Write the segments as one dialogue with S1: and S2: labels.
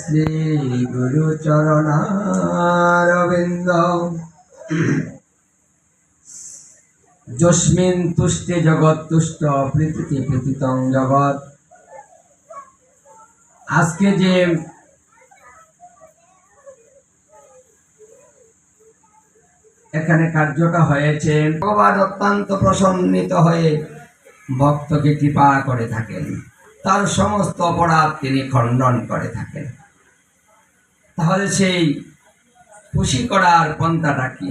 S1: শ্রী গুরু চরণারবিন্দ। যস্মিন তুষ্টে জগৎ তুষ্ট প্রীতিতে প্রীতিতং জগৎ। আজকে যে এখানে কার্যটা হয়েছে, ভগবান অত্যন্ত প্রসন্নিত হয়ে ভক্তকে কৃপা করে থাকেন। তার সমস্ত অপরাধ তিনি খণ্ডন করে থাকেন। তাহলে সেই খুশি করার পন্থাটা কি?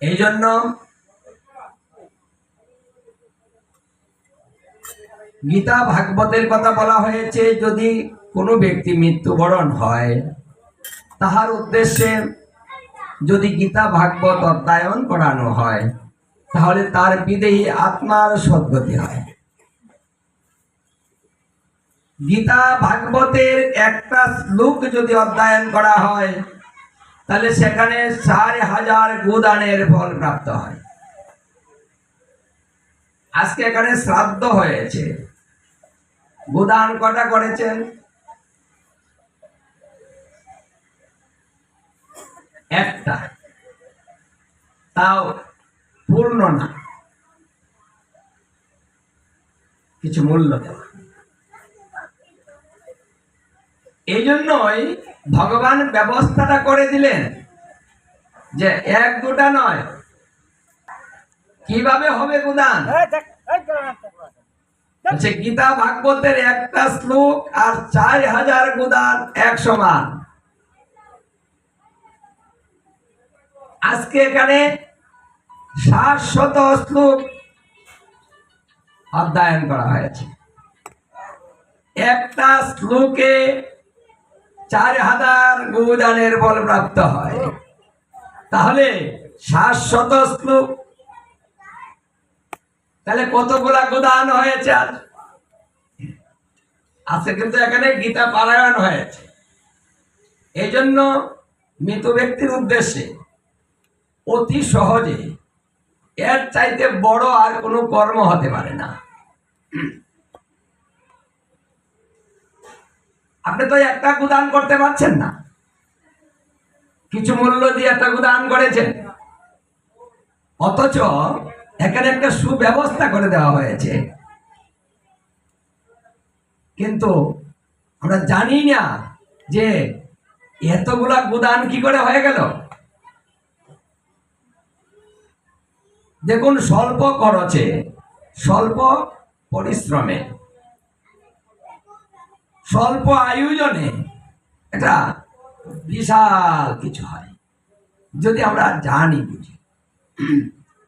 S1: এই জন্য গীতা ভাগবতের কথা বলা হয়েছে, যদি কোনো ব্যক্তি মৃত্যুবরণ হয়, তাহার উদ্দেশ্যে যদি গীতা ভাগবত অধ্যায়ন করানো হয়, তাহলে তার বিদেহী আত্মার সদ্গতি হয়। গীতা ভাগবতের একটা শ্লোক যদি অধ্যয়ন করা হয়, তাহলে সেখানে চার হাজার গোদানের ফল প্রাপ্ত হয়। আজকে এখানে শ্রাদ্ধ হয়েছে। গোদান কটা করেছেন? একটা। তাও পূর্ণ না। কিছু মূল্য দেওয়া। এই জন্যই ভগবান ব্যবস্থাটা করে দিলেন যে এক দুটা নয়। কীভাবে হবে গুদান? হচ্ছে গীতা ভাগবতের একটা শ্লোক আর চার হাজার গুদান এক সমান আজকে এখানে শত শ্লোক অধ্যয়ন করা হয়েছে। একটা শ্লোকে চার হাজার গোদানের বল প্রাপ্ত হয়। তাহলে শত শ্লোক। তাহলে কতগুলা গোদান হয়েছে আজ? আজকে কিন্তু এখানে গীতা পারায়ণ হয়েছে। এই জন্য মৃত ব্যক্তির উদ্দেশ্যে অতি সহজে। এর চাইতে বড় আর কোনো কর্ম হতে পারে না। আপনি তো একটা গুদান করতে পারছেন না। কিছু মূল্য দিয়ে একটা গুদান করেছেন। অথচ এখানে একটা সুব্যবস্থা করে দেওয়া হয়েছে। কিন্তু আমরা জানি না যে এতগুলা গুদান কি করে হয়ে গেল। দেখুন, স্বল্প খরচে, স্বল্প পরিশ্রমে, স্বল্প আয়োজনে এটা বিশাল কিছু হয়, যদি আমরা জানি বুঝি।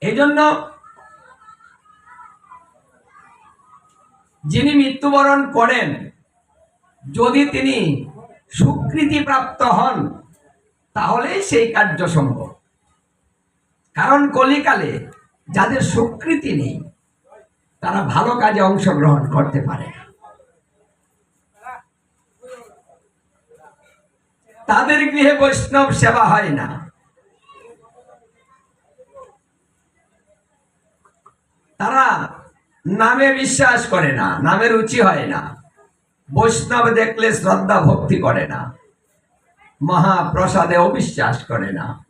S1: এই জন্য যিনি মৃত্যুবরণ করেন, যদি তিনি স্বীকৃতি প্রাপ্ত হন, তাহলেই সেই কার্য সম্ভব। কারণ কলিকালে যাদের স্বীকৃতি নেই, তারা ভালো কাজে অংশগ্রহণ করতে পারে তাদের গৃহে বৈষ্ণব সেবা হয় না। তারা নামে বিশ্বাস করে না, নামে রুচি হয় না। বৈষ্ণব দেখলে শ্রদ্ধা ভক্তি করে না। মহাপ্রসাদে অবিশ্বাস করে না।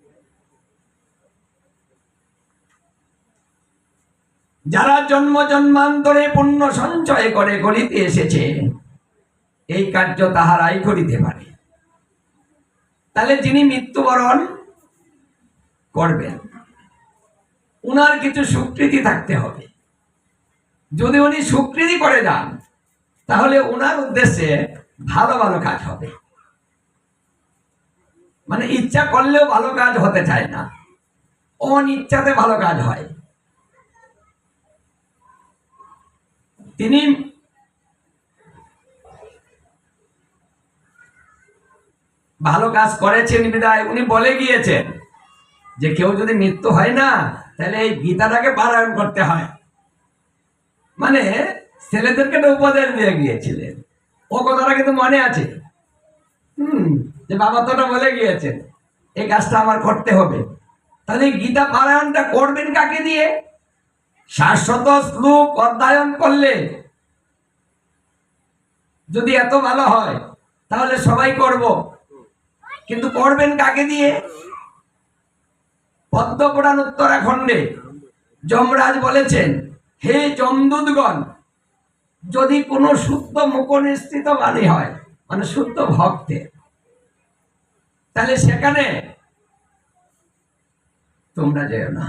S1: যারা জন্ম জন্মান্তরে পুণ্য সঞ্চয় করে গলিতে এসেছে, এই কার্য তাহারাই করিতে পারে। তাহলে যিনি মৃত্যুবরণ করবেন, উনার কিছু স্বীকৃতি থাকতে হবে। যদি উনি স্বীকৃতি করে যান, তাহলে উনার উদ্দেশ্যে ভালো ভালো কাজ হবে। মানে ইচ্ছা করলেও ভালো কাজ হতে চায় না। অনিচ্ছাতে ভালো কাজ হয়। তিনি ভালো কাজ করেছেন বিদায়, উনি বলে গিয়েছেন যে কেউ যদি মৃত্যু হয় না, তাহলে এই গীতাটাকে পারায়ণ করতে হয়। মানে ছেলেদেরকে একটা উপদেশ দিয়ে গিয়েছিলেন। ও কথাটা কিন্তু মনে আছে। হুম, যে বাবা তোটা বলে গিয়েছেন, এই কাজটা আমার করতে হবে। তাহলে গীতা পারায়ণটা করবেন কাকে দিয়ে? শাশ্বত শ্লোক অধ্যয়ন করলে যদি এত ভালো হয়, তাহলে সবাই করব। কিন্তু করবেন কাকে দিয়ে? পদ্মপুরাণ উত্তরাখণ্ডে যমরাজ বলেছেন, হে যমদূতগণ, যদি কোনো শুদ্ধ মুখনিশ্চিত বাণী হয় মানে শুদ্ধ ভক্তের তাহলে সেখানে তোমরা যেও না।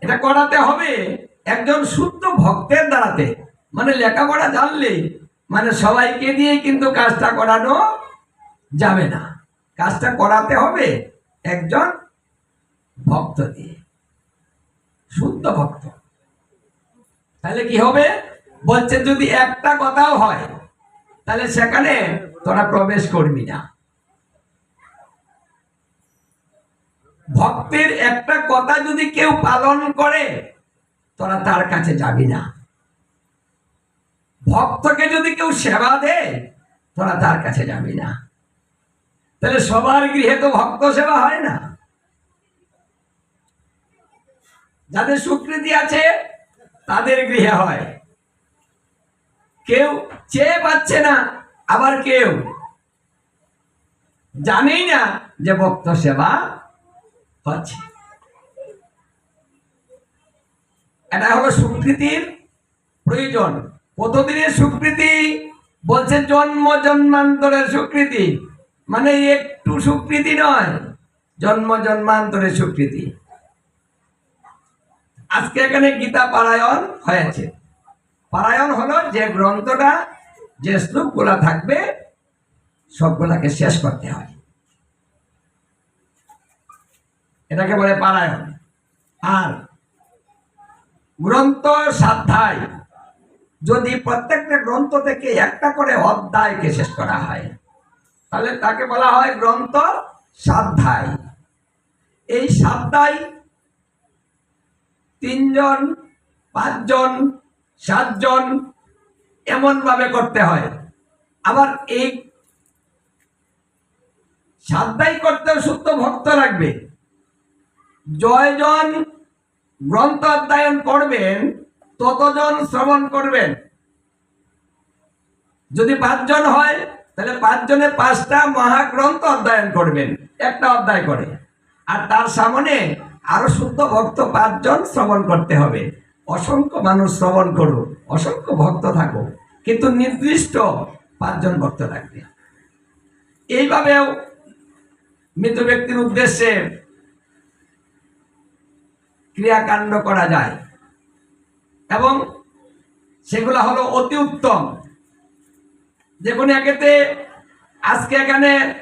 S1: এটা করাতে হবে। একজন শুদ্ধ ভক্তের দ্বারাতে। মানে লেখাপড়া জানলেই মানে সবাইকে দিয়ে কিন্তু কাজটা করানো যাবে না। কাজটা করাতে হবে একজন ভক্ত দিয়ে। শুদ্ধ ভক্ত। তাহলে কি হবে? বলছে, যদি একটা কথাও হয়, তাহলে সেখানে তোরা প্রবেশ করবি না। ভক্তের একটা কথা যদি কেউ পালন করে, তোরা তার কাছে যাবি না। ভক্তকে যদি কেউ সেবা দেয় তোরা তার কাছে যাবি না। তাহলে সবার গৃহে তো ভক্ত সেবা হয় না। যাদের স্বীকৃতি আছে, তাদের গৃহে হয়। কেউ চেয়ে পাচ্ছে না, আবার কেউ জানেই না যে ভক্ত সেবা হচ্ছে এটা হলো স্বীকৃতির প্রয়োজন। কতদিনের স্বীকৃতি বলছে জন্ম জন্মান্তরের স্বীকৃতি মানে একটু স্বীকৃতি নয়, জন্ম জন্মান্তরের স্বীকৃতি আজকে এখানে গীতা পারায়ণ হয়েছে। পারায়ণ হলো যে গ্রন্থটা, যে শ্লোকগুলা থাকবে, সবগুলাকে শেষ করতে হয়। এটাকে বলে পারায়ণ। আর গ্রন্থ সাধ্যায়, যদি প্রত্যেকটা গ্রন্থ থেকে একটা করে অধ্যায়কে শেষ করা হয়, তাহলে তাকে বলা হয় গ্রন্থ সাধ্যায়। এই সাধ্যায় তিনজন, পাঁচজন, সাতজন এমনভাবে করতে হয়। আবার এই সাধ্যায় করতে শুদ্ধ ভক্ত লাগবে। জয়জন গ্রন্থ অধ্যয়ন করবেন, ততজন শ্রবণ করবেন। যদি পাঁচজন হয়, তাহলে পাঁচজনে পাঁচটা মহাগ্রন্থ অধ্যয়ন করবেন, একটা অধ্যায় করে। আর তার সামনে আরও শুদ্ধ ভক্ত পাঁচজন শ্রবণ করতে হবে। অসংখ্য মানুষ শ্রবণ করুক, অসংখ্য ভক্ত থাকুক, কিন্তু নির্দিষ্ট পাঁচজন ভক্ত থাকবে। এইভাবেও মৃত ব্যক্তির উদ্দেশ্যে ক্রিয়াকাণ্ড করা যায়। এবং সেগুলো হলো অতি উত্তম। যে কোনো একেতে আজকে এখানে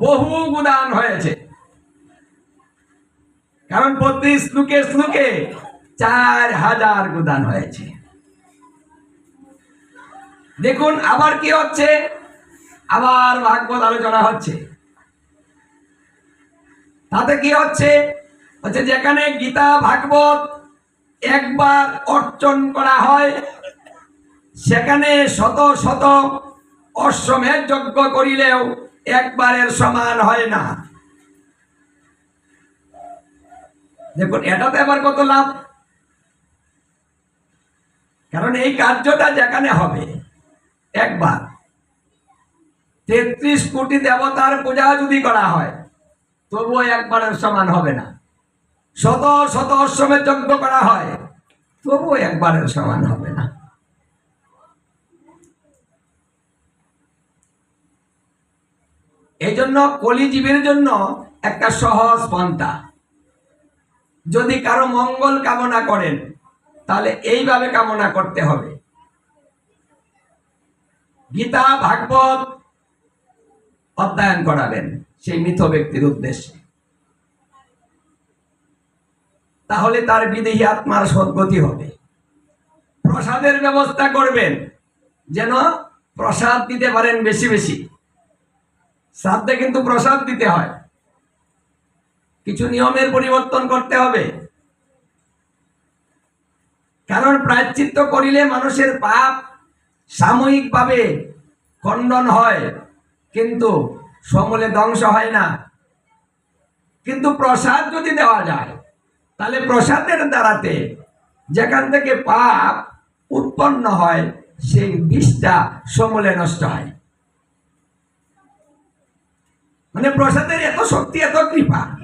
S1: বহু গুদান হয়েছে। কারণ প্রতি শ্লোকে শ্লোকে চার হাজার গুদান হয়েছে। দেখুন, আবার কি হচ্ছে? আবার ভাগবত আলোচনা হচ্ছে। তাতে কি হচ্ছে? হচ্ছে যেখানে গীতা ভাগবত একবার অর্চন করা হয়, সেখানে শত শত অশ্বমেধ যজ্ঞ করিলেও একবারের সমান হয় না। দেখুন, এটাতে আবার কত লাভ? কারণ এই কার্যটা যেখানে হবে, একবার। তেত্রিশ কোটি দেবতার পূজা যদি করা হয়, তবুও একবারের সমান হবে না। শত শত অশ্বমের যজ্ঞ করা হয়। তবুও একবারের সমান হবে না। এই জন্য কলিজীবের জন্য একটা সহজ পন্থা। যদি কারও মঙ্গল কামনা করেন, তাহলে এইভাবে কামনা করতে হবে। গীতা ভাগবত অধ্যয়ন করাবেন, সেই মৃত ব্যক্তির উদ্দেশ্যে। তাহলে তার বিদেহী আত্মার সদ্গতি হবে। প্রসাদের ব্যবস্থা করবেন, যেন প্রসাদ দিতে পারেন বেশি বেশি। শ্রাদ্ধে কিন্তু প্রসাদ দিতে হয়। কিছু নিয়মের পরিবর্তন করতে হবে। কারণ প্রায়শ্চিত্ত করিলে মানুষের পাপ সাময়িকভাবে খণ্ডন হয়, কিন্তু সমূলে ধ্বংস হয় না। কিন্তু প্রসাদ যদি দেওয়া যায় তাহলে প্রসাদের দ্বারাতে যেখান থেকে পাপ উৎপন্ন হয়, সেই বিষটা সমূলে নষ্ট হয়। মানে প্রসাদের এত শক্তি, এত কৃপা।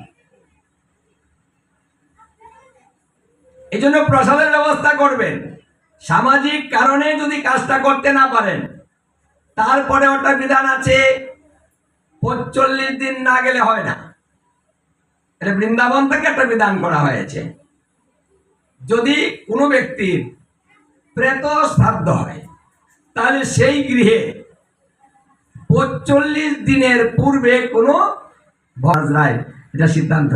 S1: এই জন্য প্রসাদের ব্যবস্থা করবেন। সামাজিক কারণে যদি কাজটা করতে না পারেন, তারপরে ওটা বিধান আছে, পঁচল্লিশ দিন না গেলে হয় না। এটা বৃন্দাবন থেকে একটা বিধান করা হয়েছে। যদি কোনো ব্যক্তির প্রেত শ্রাদ্ধ হয়, তাহলে সেই গৃহে পঁচল্লিশ দিনের পূর্বে কোনো ভজরায় এটা সিদ্ধান্ত